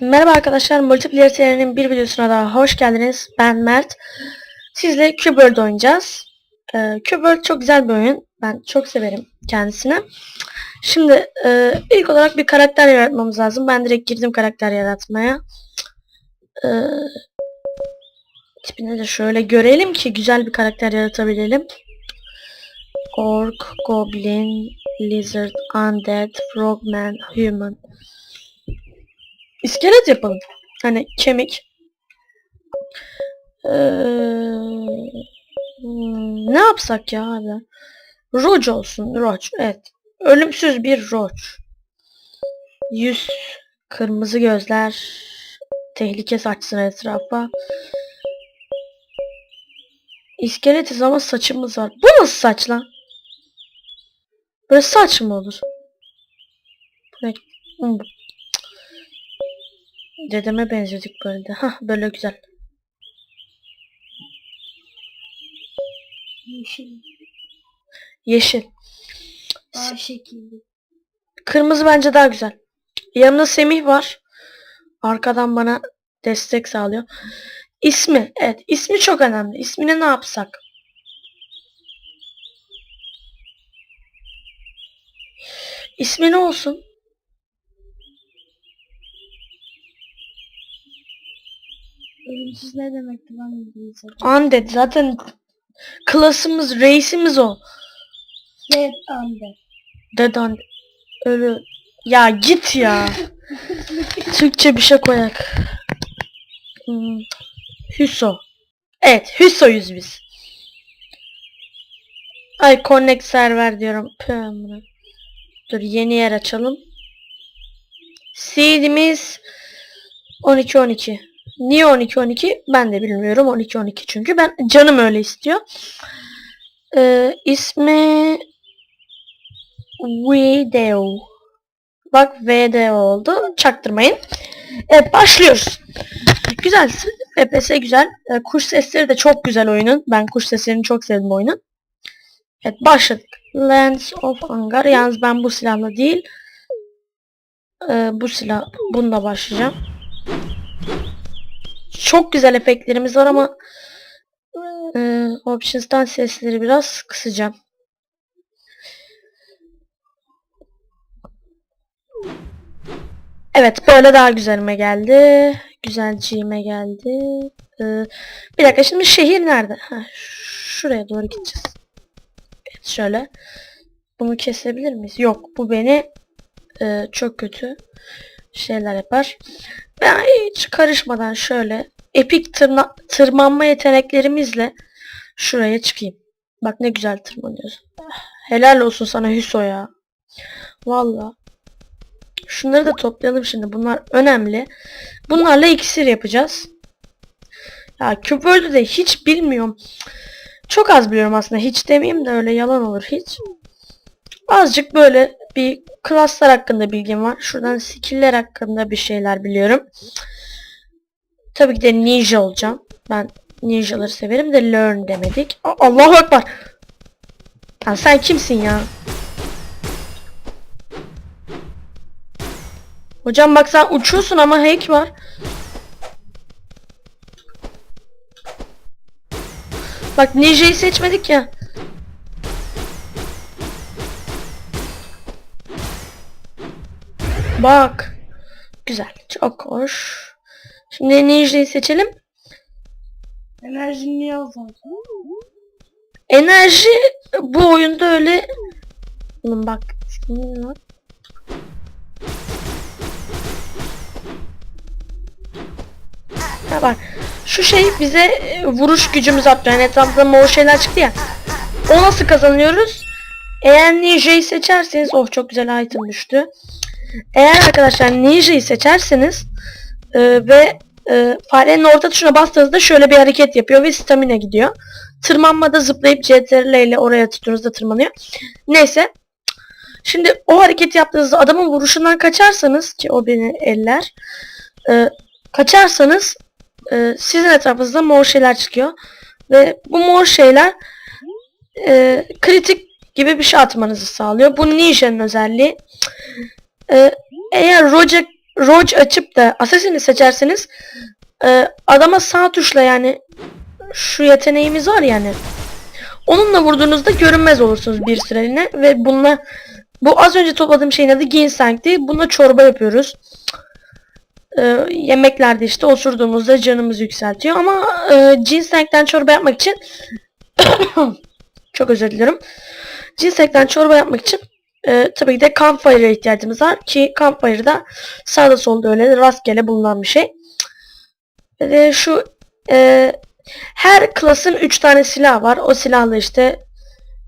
Merhaba arkadaşlar, Multiplayer serinin bir videosuna daha hoş geldiniz. Ben Mert. Sizle Cubeworld oynayacağız. Ee, Cubeworld çok güzel bir oyun. Ben çok severim kendisini. Şimdi e, ilk olarak bir karakter yaratmamız lazım. Ben direkt girdim karakter yaratmaya. Ee, tipini de şöyle görelim ki güzel bir karakter yaratabilelim. Orc, Goblin, Lizard, Undead, Frogman, Human. İskelet yapalım. Hani kemik. Ee, hmm, ne yapsak ya abi? Roach olsun. Roach. Evet. Ölümsüz bir Roach. Yüz. Kırmızı gözler. Tehlike saçsın etrafa. İskeletiz ama saçımız var. Bu nasıl saç lan? Böyle saç mı olur? Bu ne? Dedeme benzedik böyle de. Hah böyle güzel. Yeşil. Yeşil. Daha şekilli. Kırmızı bence daha güzel. Yanımda Semih var. Arkadan bana destek sağlıyor. İsmi. Evet ismi çok önemli. İsmini ne yapsak? İsmi ne olsun? Ölümsüz ne demekti ben bilmiyorum. Undead zaten klasımız, reisimiz o. Dead Undead. Dead Undead. Ölü. Ya git ya. Türkçe bir şey koyak. Hmm. Hüso. Evet Hüso'yuz biz. Ay connect server diyorum. Amına. Dur yeni yer açalım. Seed'imiz 12 12. Niye 12 12? Ben de bilmiyorum 12 12 çünkü ben canım öyle istiyor. Ee, ismi Video. Bak VD oldu. Çaktırmayın. Evet başlıyoruz. Güzel. FPS güzel. Ee, kuş sesleri de çok güzel oyunun. Ben kuş seslerini çok sevdim oyunun. Evet başladık. Lens of Hangar. Yalnız ben bu silahla değil. ee, bu silah. Bununla başlayacağım. Çok güzel efektlerimiz var ama ee, Options'tan sesleri biraz kısacağım. Evet böyle daha güzelime geldi. Güzelciğime geldi. Ee, bir dakika şimdi şehir nerede? Ha, şuraya doğru gideceğiz. Evet şöyle. Bunu kesebilir miyiz? Yok bu beni e, çok kötü şeyler yapar. Ben hiç karışmadan şöyle epik tırna tırmanma yeteneklerimizle şuraya çıkayım. Bak ne güzel tırmanıyoruz. Helal olsun sana Hüso ya. Vallahi. Şunları da toplayalım şimdi. Bunlar önemli. Bunlarla iksir yapacağız. Ya Küböl'ü de hiç bilmiyorum. Çok az biliyorum aslında. Hiç demeyeyim de öyle yalan olur hiç. Azıcık böyle bir klaslar hakkında bilgim var. Şuradan skill'ler hakkında bir şeyler biliyorum. Tabii ki de ninja olacağım. Ben ninjaları severim de learn demedik. A- Allahu Ekber. Ya sen kimsin ya? Hocam bak sen uçuyorsun ama hack var. Bak ninja'yı seçmedik ya. Bak. Güzel. Çok hoş. Şimdi ninja'yı seçelim. Enerjini niye azaltıyor? Enerji bu oyunda öyle. Oğlum bak. senin var. Ha bak. Şu şey bize e, vuruş gücümüz arttırıyor. Yani etrafında mor şeyler çıktı ya. O nasıl kazanıyoruz? Eğer Ninja'yı seçerseniz oh çok güzel item düştü. Eğer arkadaşlar Ninja'yı seçerseniz e, ve e, farenin orta tuşuna bastığınızda şöyle bir hareket yapıyor ve stamina gidiyor. Tırmanmada zıplayıp CTRL ile oraya tuttuğunuzda tırmanıyor. Neyse. Şimdi o hareketi yaptığınızda adamın vuruşundan kaçarsanız ki o beni eller. E, kaçarsanız e, sizin etrafınızda mor şeyler çıkıyor. Ve bu mor şeyler e, kritik gibi bir şey atmanızı sağlıyor. Bu Ninja'nın özelliği. E, eğer Roja Roach açıp da Assassin'i seçerseniz e, adama sağ tuşla yani şu yeteneğimiz var yani. Onunla vurduğunuzda görünmez olursunuz bir süreliğine ve bununla bu az önce topladığım şeyin adı ginseng'ti. Bununla çorba yapıyoruz. E, yemeklerde işte osurduğumuzda canımız yükseltiyor ama e, ginseng'den çorba yapmak için çok özür dilerim. Ginseng'den çorba yapmak için e, tabii ki de campfire'a ihtiyacımız var ki campfire'da sağda solda öyle rastgele bulunan bir şey. Ve şu e, her klasın 3 tane silah var. O silahla işte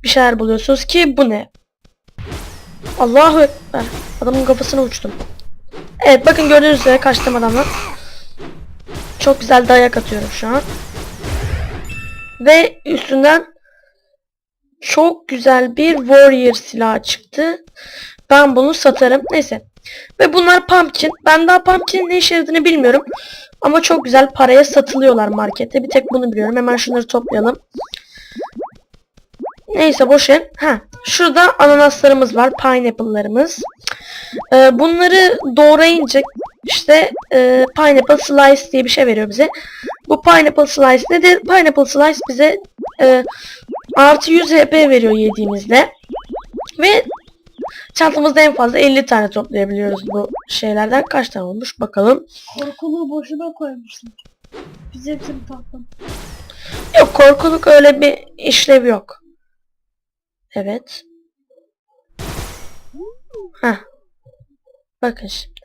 bir şeyler buluyorsunuz ki bu ne? Allahu Ekber. Adamın kafasına uçtum. Evet bakın gördüğünüz üzere kaçtım adamdan. Çok güzel dayak atıyorum şu an. Ve üstünden çok güzel bir warrior silahı çıktı. Ben bunu satarım. Neyse. Ve bunlar pumpkin. Ben daha pumpkin'in ne işe yaradığını bilmiyorum. Ama çok güzel paraya satılıyorlar markette. Bir tek bunu biliyorum. Hemen şunları toplayalım. Neyse boş. Ha, şurada ananaslarımız var. Pineapple'larımız. Ee, bunları doğrayınca işte e, pineapple slice diye bir şey veriyor bize. Bu pineapple slice nedir? Pineapple slice bize e, artı 100 HP veriyor yediğimizde. Ve çantamızda en fazla 50 tane toplayabiliyoruz bu şeylerden. Kaç tane olmuş bakalım. Korkuluğu boşuna koymuşlar. Biz hepsini taktım. Yok korkuluk öyle bir işlev yok. Evet. Heh. Bakın şimdi.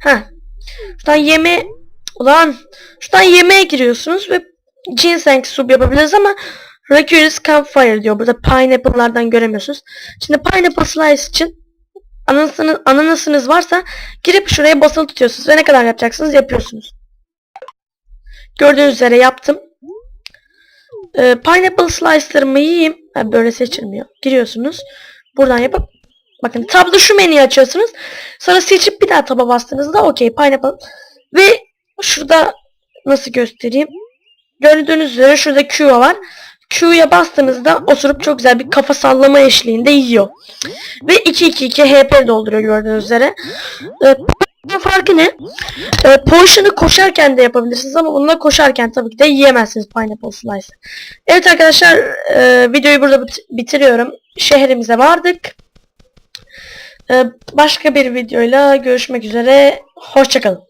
Heh. Şuradan yeme... Ulan. Şuradan yemeğe giriyorsunuz ve ginseng soup yapabiliriz ama Recurrence Campfire diyor. Burada pineapple'lardan göremiyorsunuz. Şimdi pineapple slice için ananasınız, ananasınız varsa girip şuraya basılı tutuyorsunuz ve ne kadar yapacaksınız yapıyorsunuz. Gördüğünüz üzere yaptım. Ee, pineapple slice'larımı yiyeyim. Ha, böyle seçilmiyor. Giriyorsunuz. Buradan yapıp bakın tabda şu menüyü açıyorsunuz. Sonra seçip bir daha taba bastığınızda okey pineapple ve şurada nasıl göstereyim? Gördüğünüz üzere şurada Q var. Q'ya bastığınızda osurup çok güzel bir kafa sallama eşliğinde yiyor. Ve 2-2-2 HP dolduruyor gördüğünüz üzere. Ee, farkı ne? E, potion'ı koşarken de yapabilirsiniz ama bununla koşarken tabii ki de yiyemezsiniz pineapple slice. Evet arkadaşlar e, videoyu burada bit- bitiriyorum. Şehrimize vardık. E, başka bir videoyla görüşmek üzere. Hoşçakalın.